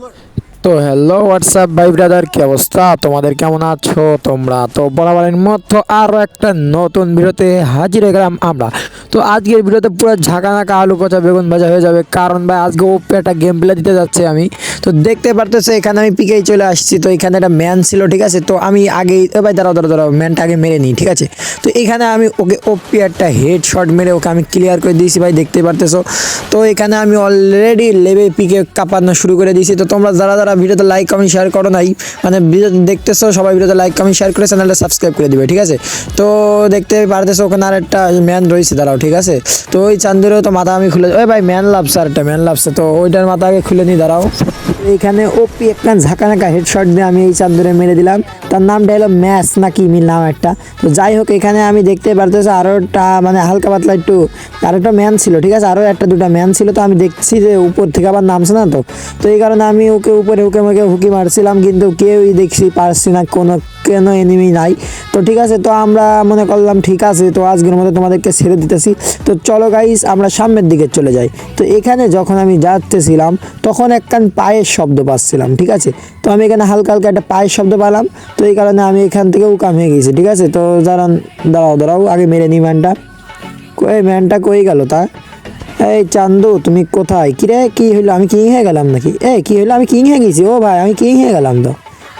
Look. তো hello WhatsApp ভাই brother কি অবস্থা? তোমাদের কেমন আছো? তোমরা তো বরাবরের মতো আরও একটা নতুন ভিডিওতে হাজির গেলাম আমরা। তো আজকের ভিডিওতে পুরো ঝাঁকানাকা আলু পচা বেগুন ভাজা হয়ে যাবে। কারণ ভাই, আজকে ওপে একটা গেম প্লে দিতে যাচ্ছে আমি। তো দেখতে পারতেছো, এখানে আমি পিকেই চলে আসছি। তো এখানে একটা ম্যান ছিল, ঠিক আছে? তো আমি আগেই ভাই, দাঁড়াও দাঁড়াও দাঁড়াও ম্যানটা আগে মেরে নিই, ঠিক আছে? তো এখানে আমি ওকে ওপি একটা হেড শট মেরে ওকে আমি ক্লিয়ার করে দিয়েছি, ভাই, দেখতে পারতেছো? তো এখানে আমি অলরেডি লেবে পিকে কাঁপানো শুরু করে দিয়েছি। তো তোমরা যারা যারা ভিডিওতে লাইক কমেন্ট শেয়ার করো নাই মানে দেখতেছো, সবাই ভিডিওতে লাইক কমেন্ট শেয়ার করে চ্যানেলটা সাবস্ক্রাইব করে দিবে, ঠিক আছে? তো দেখতে পারতেছো ওখানে আর একটা ম্যান রয়েছে, দাঁড়াও, ঠিক আছে? তো ওই চান্দুরেও তো মাথা আমি খুলে ওই ভাই ম্যান লাভছে আর একটা ম্যান লাভছে তো ওইটার মাথা আগে খুলে নিই দাঁড়াও। এইখানে ওপি একটা ঝাঁকানাকা হেডশট দিয়ে আমি এই চান্দুরে মেরে দিলাম। তার নামটা হলো ম্যাচ নাকি মিল নাম একটা। তো যাই হোক, এখানে আমি দেখতে পারতেছি আরও একটা মানে হালকা পাতলা একটু, আর একটা ম্যান ছিল, ঠিক আছে? আরও একটা দুটা ম্যান ছিল, তো আমি দেখছি যে উপর থেকে আবার নামছে না তো। তো এই কারণে আমি ওকে উপরে ওকে আমাকে হুকি মারছিলাম, কিন্তু কেউই দেখছি পারছি না, কোনো, কেন এনিমি নাই। তো ঠিক আছে, তো আমরা মনে করলাম ঠিক আছে, তো আজকের মতো তোমাদেরকে ছেড়ে দিতেছি। তো চলো গাইস আমরা সামনের দিকে চলে যাই। তো এখানে যখন আমি যাচ্তেছিলাম তখন একখান পায়ের শব্দ পাচ্ছিলাম, ঠিক আছে? তো আমি এখানে হালকা হালকা একটা পায়ের শব্দ পেলাম। তো এই কারণে আমি এখান থেকেও কাম হয়ে গেছি, ঠিক আছে? তো যারা দাঁড়াও দাঁড়াও, আগে মেরে নি ম্যানটা। কই ম্যানটা কই গেল তা? এই চান্দু, তুমি কোথায়? কিরে কি হইল? আমি কিং হয়ে গেলাম নাকি? এ কি হইল? আমি কিং হয়ে গেছি, ও ভাই, আমি কিং হয়ে গেলাম তো।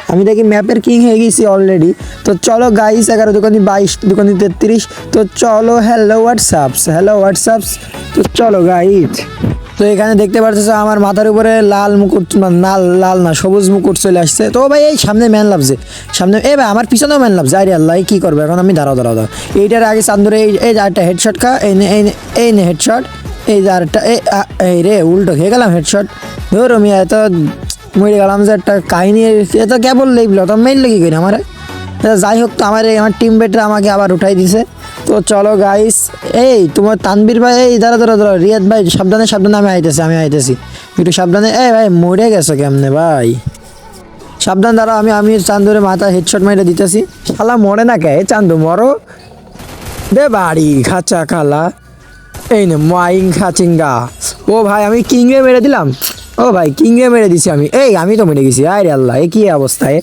আমি দেখি ম্যাপের কিং হয়ে গেছি অলরেডি তো চলো গাইস এগারো দোকানি বাইশ, দোকানি তেত্রিশ। তো চলো হ্যালো হোয়াটসঅ্যাপস হ্যালো হোয়াটসঅ্যাপস তো চলো গাইস তো এখানে দেখতে পাচ্ছ আমার মাথার উপরে লাল মুকুট, না- লাল লাল না, সবুজ মুকুট চলে আসছে। তো ভাই, এই সামনে ম্যান লাভছে সামনে, এ ভাই, আমার পিছনেও ম্যান লাভছে আরে আল্লাহ কী করব? এখন আমি দাঁড়াও দাঁড়াও দাঁড়াও। এইটার আগে চান্দরে এই এই আরেকটা হেডশট খা, এই নে এই নে হেডশট এই যে আরেকটা এই রে, উল্টো খেয়ে গেলাম হেডশট ধরো আমি এত মরে গেলাম যে একটা কাহিনী এত কেবল লেগলো তো মেইল লেগে গেল আমার। যাই হোক, তো আমার আমার টিম বেটরা আমাকে আবার উঠাই দিছে। তো চলো গাইস এই তোমার তানবির ভাই, এই দাঁড়া দাঁড়া দাঁড়া, রিয়াদ ভাই, সাবধানে সাবধানে, আমি আইতেছি আমি আইতেছি। একটু সাবধানে এই ভাই, মরে গেছো কেমনে ভাই? সাবধান দাঁড়া আমি আমি চান্দুরে মাথা হেডশট মাইরে দিতেছি। শালা মরে না কে? চান্দু, মরো। দে বাড়ি, খাচা, খালা। এই নে মাইং খাচিঙ্গা ও ভাই আমি কিংয়ে মেরে দিলাম। ও ভাই কিংয়ে মেরে দিছি আমি। এই, আমি তো মেরে গেছি, আরে আল্লাহ, এ কি অবস্থায়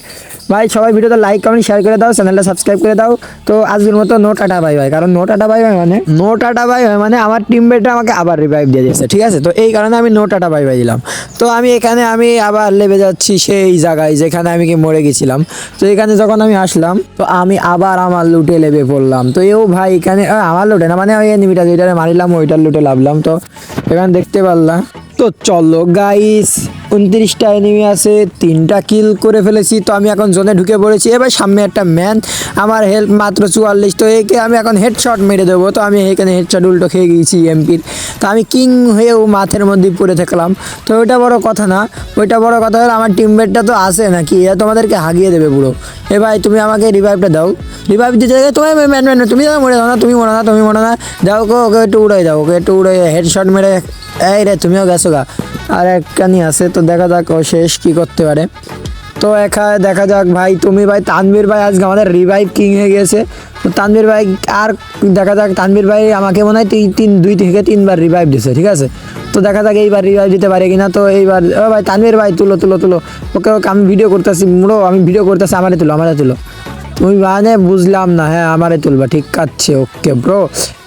ভাই, সবাই ভিডিওতে লাইক কমেন্ট শেয়ার করে দাও চ্যানেলটা সাবস্ক্রাইব করে দাও। তো আজকের মতো নো টাটা বাই ভাই কারণ নো টাটা বাই ভাই মানে নো টাটা বাই ভাই মানে আমার টিম মেটরা আমাকে আবার রিভাইভ দিয়ে দিয়েছে, ঠিক আছে? তো এই কারণে আমি নো টাটা বাই বাই দিলাম। তো আমি এখানে আমি আবার লেবে যাচ্ছি সেই জায়গায় যেখানে আমি কি মরে গেছিলাম। তো এখানে যখন আমি আসলাম, তো আমি আবার আমার লুটে লেবে পড়লাম। তো এও ভাই এখানে আমার লুটে না মানে ওই এনিমিটা যেটা মারিলাম, ওইটার লুটে লাভলাম। তো এখানে দেখতে পারলাম তো চলো গাইস উনত্রিশটা এনিমি আছে, তিনটা কিল করে ফেলেছি। তো আমি এখন জোনে ঢুকে পড়েছি। এবার সামনে একটা ম্যান আমার হেল্প মাত্র চুয়াল্লিশ। তো একে আমি এখন হেডশট মেরে দেবো। তো আমি এখানে হেডশট উল্টো খেয়ে গিয়েছি এমপির তো আমি কিং হয়েও মাথের মধ্যে পড়ে থাকলাম। তো ওইটা বড় কথা না। ওইটা বড় কথা হলো আমার টিমমেটটা তো আসে নাকি? এরা তোমাদেরকে হাগিয়ে দেবে পুরো। এ ভাই, তুমি আমাকে রিভাইভটা দাও। রিভাইভ দিতে গেলে তোমার ম্যান ম্যান তুমি মরে দাও না, তুমি মরে না, তুমি মরে না। দাও ওকে একটু উড়াই দাও, ওকে একটু উড়াই হেডশট মেরে এই রে, তুমিও গেছো গা। আর, একখানি আছে, তো দেখা যাক ও শেষ কি করতে পারে। তো একা দেখা যাক ভাই, তুমি ভাই, তানভীর ভাই আজকে আমাদের রিভাইভ কিং হয়ে গেছে। তো তানভীর ভাই, আর দেখা যাক, তানভীর ভাই আমাকে মনে হয় তিন দুই থেকে তিনবার রিভাইভ দিছে, ঠিক আছে? তো দেখা যাক এইবার রিভাইভ দিতে পারে কিনা। তো এইবার, ও ভাই, তানভীর ভাই, তুলো তুলো তুলো। ওকে ওকে, আমি ভিডিও করতেছি, মুড়ো, আমি ভিডিও করতেছি, আমারে তুলো আমারে তুলো। তুমি মানে বুঝলাম না হ্যাঁ আমারে তুলবা, ঠিক আছে ওকে ব্রো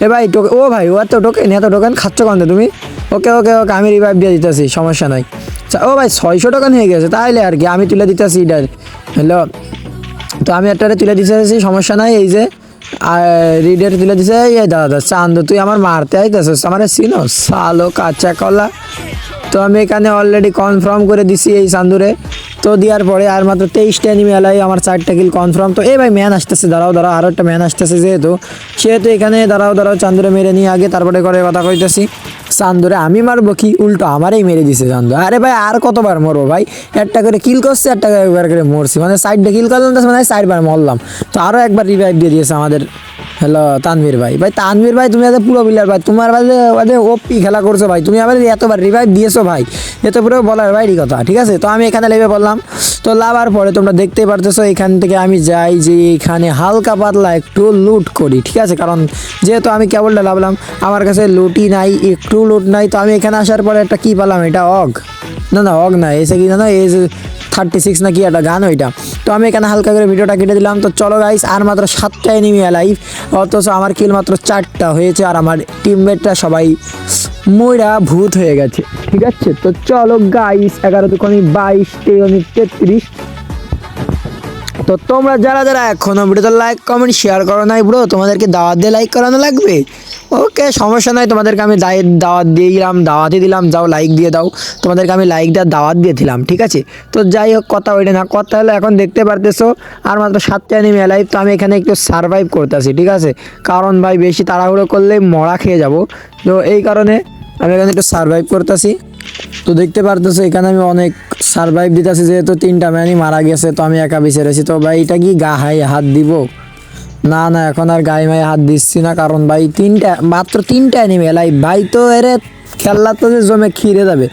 এ ভাই টোকে ও ভাই, ও এত টোকেন এত টোকেন খাচ্ছ কন্তে তুমি? ওকে ওকে ওকে আমি রিভাইভ দিয়ে দিতেছি সমস্যা নাই। আচ্ছা, ও ভাই ছয়শো টোকেন হয়ে গেছে তাইলে আর কি আমি তুলে দিতেছি এটার। হ্যালো? তো আমি একটা তুলে দিতেছি সমস্যা নাই এই যে রিডের তুলে দিছে এই দাদা চান্দ তুই আমার মারতে আইতেছিস আমার চিনো সালো কাঁচা কলা। তো আমি এখানে অলরেডি কনফার্ম করে দিছি এই চান্দুরে। তো দেওয়ার পরে আর মাত্র তেইশটা এনিমি এলাই আমার চারটা কিল কনফার্ম তো এই ভাই ম্যান আসতেছে দাঁড়াও দাঁড়াও আরও একটা ম্যান আসতেছে যেহেতু। সেহেতু এখানে দাঁড়াও দাঁড়াও চান্দুরে মেরে নিয়ে আগে তারপরে করে কথা কইতেছি। চান্দুরে আমি মারবো কি? উল্টো আমারই মেরে দিছে চান্দ আরে ভাই, আর কতবার মরবো ভাই? একটা করে কিল করছে, একটা করে মরছি। মানে সাইডটা কিল করলাম মানে সাইডবার মরলাম। তো আরও একবার রিভাইভ দিয়ে দিয়েছে আমাদের হ্যালো, তানভীর ভাই। ভাই, তানভীর ভাই, তুমি আজ পুরো বিলার ভাই। তোমার বাদে ওপি খেলা করছ ভাই। তুমি আবার এতবার রিভাইভ দিয়েছ ভাই। এত পুরো বলার বাইরই কথা, ঠিক আছে? তো আমি এখানে লেবে বললাম তো লাভার পরে তোমরা দেখতেই পারতেছো, এখান থেকে আমি যাই যে এখানে হালকা পাতলা একটু লুট করি, ঠিক আছে? কারণ যেহেতু আমি কেবলটা লাভলাম, আমার কাছে লুটি নাই, একটু লুট নাই। তো আমি এখানে আসার পরে একটা কী পেলাম? এটা অগ। না না, অগ না এসে কি এই যে থার্টি সিক্স নাকি একটা গান ওইটা। তো আমি এখানে হালকা করে ভিডিওটা কেটে দিলাম। তো চলো গাইস আর মাত্র সাতটা এনিমি লাইভ অথচ আমার কিল মাত্র চারটা হয়েছে আর আমার টিমমেটটা সবাই ময়রা ভূত হয়ে গেছে। ঠিক আছে? তো চলো গাইস এগারো দুখানি বাইশ, তেরো তেত্রিশ। তো তোমরা যারা যারা এখনও ভিডিওতে লাইক কমেন্ট শেয়ার করো নাই ব্রো, তোমাদেরকে দাওয়াত দিয়ে লাইক করানো লাগবে। ওকে, সমস্যা নাই, তোমাদেরকে আমি দাওয়াত দিয়ে দিলাম, দাওয়াতই দিলাম, যাও লাইক দিয়ে দাও। তোমাদেরকে আমি লাইক দেওয়ার দাওয়াত দিয়েছিলাম ঠিক আছে? তো যাই হোক, কথা ওইটা না, কথা হলো এখন দেখতে পারতেছো, আর মাত্র সাতটা এনিমি লাইভ তো আমি এখানে একটু সারভাইভ করতেছি, ঠিক আছে? কারণ ভাই, বেশি তাড়াহুড়ো করলে মরা খেয়ে যাব। তো এই কারণে আমি এখানে একটু সারভাইভ করতেছি। তো দেখতে পারতেছো, এখানে আমি অনেক সারভাইভ দিতেছি, যেহেতু তিনটা ম্যানই মারা গেছে, তো আমি একা বেঁচে রয়েছি। তো ভাই, এটা কি গা হাই হাত দিব? না না, এখন আর গায়ে মায়ে হাত দিচ্ছি না, কারণ ভাই তিনটা, মাত্র তিনটা অ্যানিমে লাই ভাই তো এরে খেললা তো জমে খিরে যাবে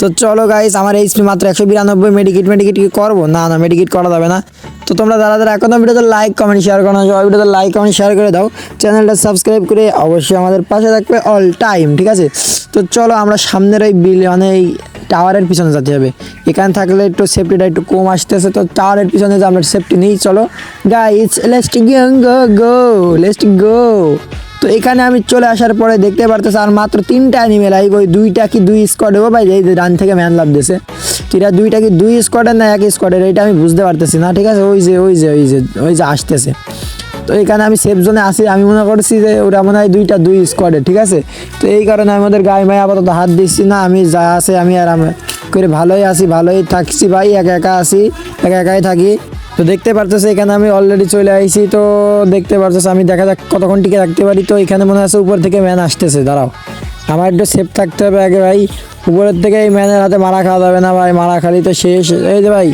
তো চলো গাইস আমার এইচপি মাত্র একশো বিরানব্বই মেডিকেট মেডিকেট কি করব? না না মেডিকেট করা যাবে না। তো তোমরা যারা যারা এখনও ভিডিওতে লাইক কমেন্ট শেয়ার করো সবাই ভিডিওতে লাইক কমেন্ট শেয়ার করে দাও। চ্যানেলটা সাবস্ক্রাইব করে অবশ্যই আমাদের পাশে থাকবে অল টাইম ঠিক আছে? তো চলো আমরা সামনের ওই বিল মানে এই টাওয়ারের পিছনে যেতে হবে। এখানে থাকলে একটু সেফটিটা একটু কম আসতেছে, তো টাওয়ারের পিছনে যে আমরা সেফটি নেই, চলো। Guys let's go go let's go তো এখানে আমি চলে আসার পরে দেখতে পারতেছি আর মাত্র তিনটা অ্যানিমে লাইভ ওই দুইটা কি দুই স্কোয়াড ও ভাই, এই যে ডান থেকে ম্যান লাভ দিয়েছে এরা দুইটা কি দুই স্কোয়াডের না এক স্কোয়াডের এটা আমি বুঝতে পারতেছি না, ঠিক আছে? ওই যে ওই যে ওই যে ওই যে আসতেছে। তো এখানে আমি সেফ জোনে আসি আমি মনে করছি যে ওরা মনে হয় দুইটা, দুই স্কোয়াডে ঠিক আছে? তো এই কারণে আমি ওদের গায়ে মায়ে আপাতত হাত দিচ্ছি না। আমি যা আছে আমি আর করে ভালোই আছি, ভালোই থাকছি ভাই, একা একা আসি একা একাই থাকি। তো দেখতে পারতেছে এখানে আমি অলরেডি চলে আইছি। তো দেখতে পারতেছে আমি দেখা যাক কতক্ষণ টিকে থাকতে পারি। তো এখানে মনে আছে উপর থেকে ম্যান আসতেছে, দাঁড়াও। আমার একটু সেফ থাকতে হবে আগে ভাই। উপরের থেকে এই ম্যানের হাতে মারা খাওয়া যাবে না ভাই, মারা খালি তো শেষ। এই যে ভাই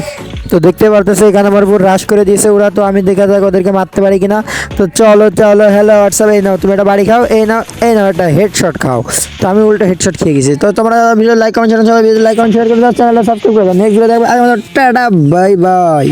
তো দেখতে পারতেছে, এখানে আমার উপর রাশ করে দিয়েছে ওরা। তো আমি দেখা যাক ওদেরকে মারতে পারি কিনা। তো চলো চলো হ্যালো হোয়াটসঅ্যাপ এই নাও, তুমি একটা বাড়ি খাও, এই নাও এই নাও একটা হেডশট খাও। তো আমি উল্টো হেডশট খেয়ে গেছি। তো তোমরা ভিডিও লাইক কমেন্ট চ্যানেল সবাই ভিডিও লাইক কমেন্ট শেয়ার করে দাও চ্যানেলটা সাবস্ক্রাইব করে দাও নেক্সট ভিডিও দেখবে। Ta ta bye bye